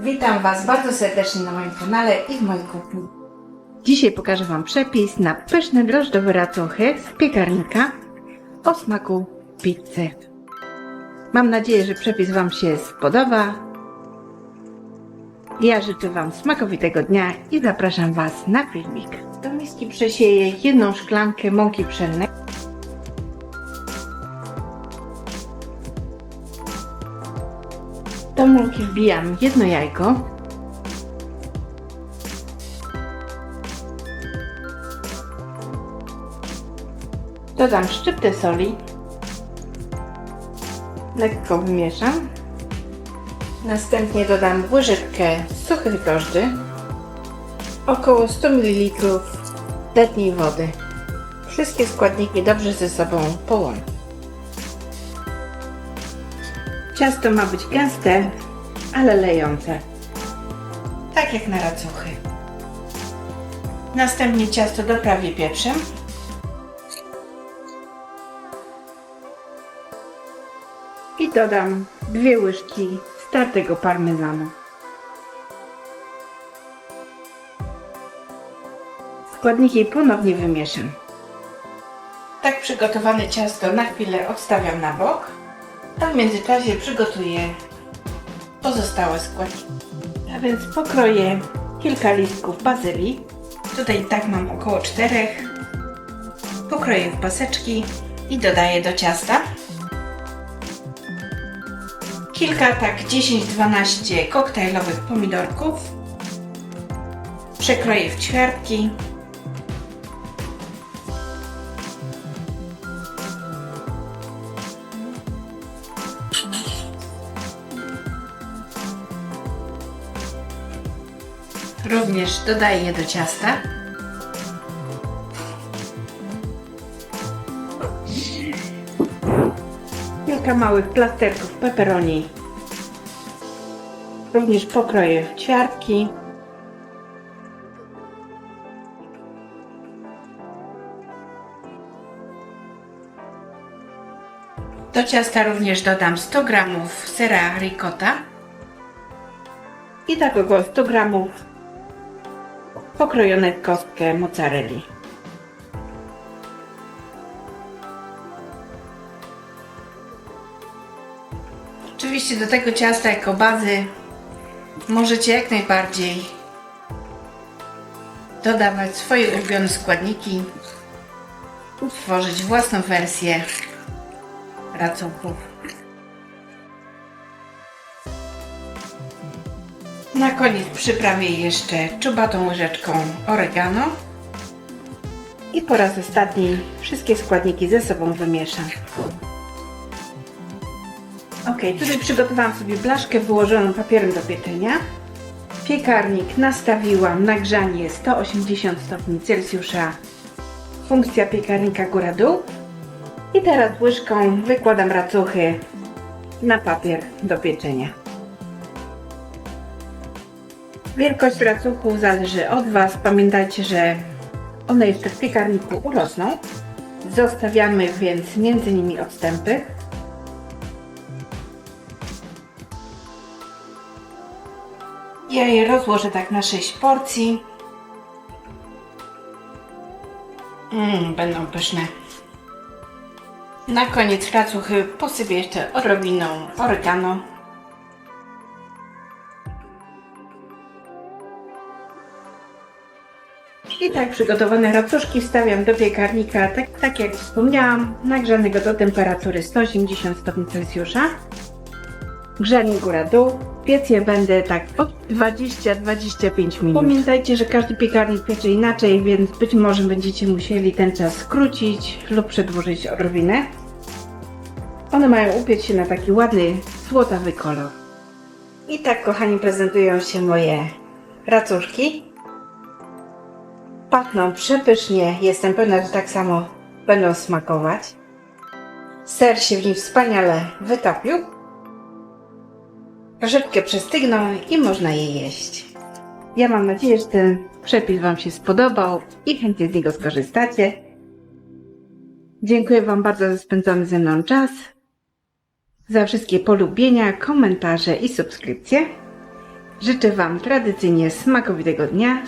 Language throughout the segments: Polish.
Witam Was bardzo serdecznie na moim kanale i w mojej kuchni. Dzisiaj pokażę Wam przepis na pyszne drożdżowe racuchy z piekarnika o smaku pizzy. Mam nadzieję, że przepis Wam się spodoba. Ja życzę Wam smakowitego dnia i zapraszam Was na filmik. Do miski przesieję jedną szklankę mąki pszennej. Do mąki wbijam jedno jajko. Dodam szczyptę soli. Lekko wymieszam. Następnie dodam łyżeczkę suchych drożdży. Około 100 ml letniej wody. Wszystkie składniki dobrze ze sobą połączę. Ciasto ma być gęste, ale lejące. Tak jak na racuchy. Następnie ciasto doprawię pieprzem. I dodam dwie łyżki startego parmezanu. Składniki ponownie wymieszam. Tak przygotowane ciasto na chwilę odstawiam na bok, a w międzyczasie przygotuję pozostałe składniki. A więc pokroję kilka listków bazylii. Tutaj tak mam około czterech. Pokroję w paseczki i dodaję do ciasta. Kilka, tak 10-12 koktajlowych pomidorków. Przekroję w ćwiartki. Również dodaję je do ciasta. Kilka małych plasterków pepperoni. Również pokroję w ćwiartki. Do ciasta również dodam 100 g sera ricotta i tak około 100 gramów pokrojone kostkę mozzarelli. Oczywiście do tego ciasta jako bazy możecie jak najbardziej dodawać swoje ulubione składniki, utworzyć własną wersję racunków. Na koniec przyprawię jeszcze czubatą łyżeczką oregano. I po raz ostatni wszystkie składniki ze sobą wymieszam. Ok, tutaj przygotowałam sobie blaszkę wyłożoną papierem do pieczenia. Piekarnik nastawiłam na grzanie 180 stopni Celsjusza. Funkcja piekarnika góra-dół. I teraz łyżką wykładam racuchy na papier do pieczenia. Wielkość racuchu zależy od Was. Pamiętajcie, że one jeszcze w piekarniku urosną. Zostawiamy więc między nimi odstępy. Ja je rozłożę tak na 6 porcji. Mmm, będą pyszne. Na koniec racuchy posypię jeszcze odrobiną oregano. I tak przygotowane racuszki wstawiam do piekarnika, tak, tak jak wspomniałam, nagrzanego do temperatury 180 stopni Celsjusza. Grzanie góra-dół. Piec je będę tak od 20-25 minut. Pamiętajcie, że każdy piekarnik piecze inaczej, więc być może będziecie musieli ten czas skrócić lub przedłużyć odrobinę. One mają upiec się na taki ładny, złotawy kolor. I tak, kochani, prezentują się moje racuszki. Pachną przepysznie. Jestem pewna, że tak samo będą smakować. Ser się w nim wspaniale wytopił. Troszeczkę przestygną i można je jeść. Ja mam nadzieję, że ten przepis Wam się spodobał i chętnie z niego skorzystacie. Dziękuję Wam bardzo za spędzony ze mną czas, za wszystkie polubienia, komentarze i subskrypcje. Życzę Wam tradycyjnie smakowitego dnia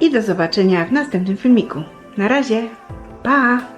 i do zobaczenia w następnym filmiku. Na razie, pa!